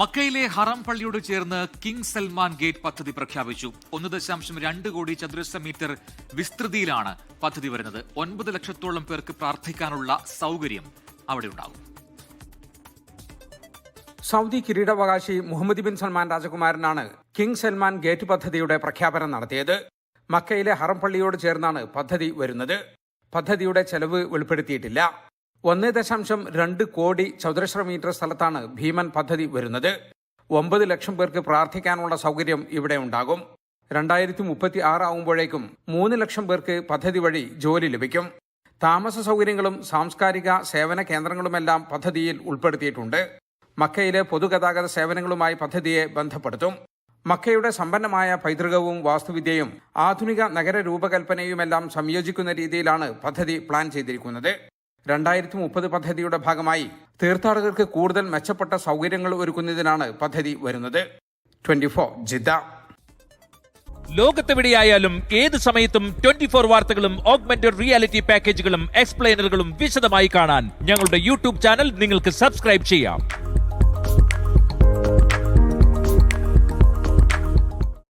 മക്കയിലെ ഹറം പള്ളിയോട് ചേർന്ന് king Salman gate പദ്ധതി പ്രഖ്യാപിച്ചു. ഒന്ന് ദശാംശം രണ്ട് കോടി ചതുരശ്ര മീറ്റർ വിസ്തൃതിയിലാണ് പദ്ധതി വരുന്നത്. ഒൻപത് ലക്ഷത്തോളം പേർക്ക് പ്രാർത്ഥിക്കാനുള്ള സൗകര്യം അവിടെ ഉണ്ടാകും സൗദി കിരീടാവകാശി മുഹമ്മദ് ബിൻ സൽമാൻ രാജകുമാരനാണ് കിങ് സൽമാൻ ഗേറ്റ് പദ്ധതിയുടെ പ്രഖ്യാപനം നടത്തിയത്. മക്കയിലെ ഹറം പള്ളിയോട് ചേർന്നാണ് പദ്ധതി വരുന്നത്. പദ്ധതിയുടെ ചെലവ് വെളിപ്പെടുത്തിയിട്ടില്ല. ഒന്ന് ദശാംശം രണ്ട് കോടി ചതുരശ്ര മീറ്റർ സ്ഥലത്താണ് ഭീമൻ പദ്ധതി വരുന്നത്. ഒമ്പത് ലക്ഷം പേർക്ക് പ്രാർത്ഥിക്കാനുള്ള സൗകര്യം ഇവിടെ ഉണ്ടാകും. രണ്ടായിരത്തി മുപ്പത്തി ആറ് മൂന്ന് ലക്ഷം പേർക്ക് പദ്ധതി വഴി ജോലി ലഭിക്കും. താമസ സൗകര്യങ്ങളും സാംസ്കാരിക സേവന കേന്ദ്രങ്ങളുമെല്ലാം പദ്ധതിയിൽ ഉൾപ്പെടുത്തിയിട്ടുണ്ട്. മക്കയിലെ പൊതുഗതാഗത സേവനങ്ങളുമായി പദ്ധതിയെ ബന്ധപ്പെടുത്തും. മക്കയുടെ സമ്പന്നമായ പൈതൃകവും വാസ്തുവിദ്യയും ആധുനിക നഗര രൂപകൽപ്പനയുമെല്ലാം സംയോജിക്കുന്ന രീതിയിലാണ് പദ്ധതി പ്ലാൻ ചെയ്തിരിക്കുന്നത്. രണ്ടായിരത്തി മുപ്പത് പദ്ധതിയുടെ ഭാഗമായി തീർത്ഥാടകർക്ക് കൂടുതൽ മെച്ചപ്പെട്ട സൗകര്യങ്ങൾ ഒരുക്കുന്നതിനാണ് പദ്ധതി വരുന്നത്. ട്വന്റി ഫോർ ജിദ്ദ ലോകത്തെവിടെയായാലും ഏത് സമയത്തും ട്വന്റി ഫോർ വാർത്തകളും ഓഗ്മെന്റഡ് റിയാലിറ്റി പാക്കേജുകളും എക്സ്പ്ലെയിനറുകളും വിശദമായി കാണാൻ ഞങ്ങളുടെ യൂട്യൂബ് ചാനൽ നിങ്ങൾക്ക് സബ്സ്ക്രൈബ് ചെയ്യാം.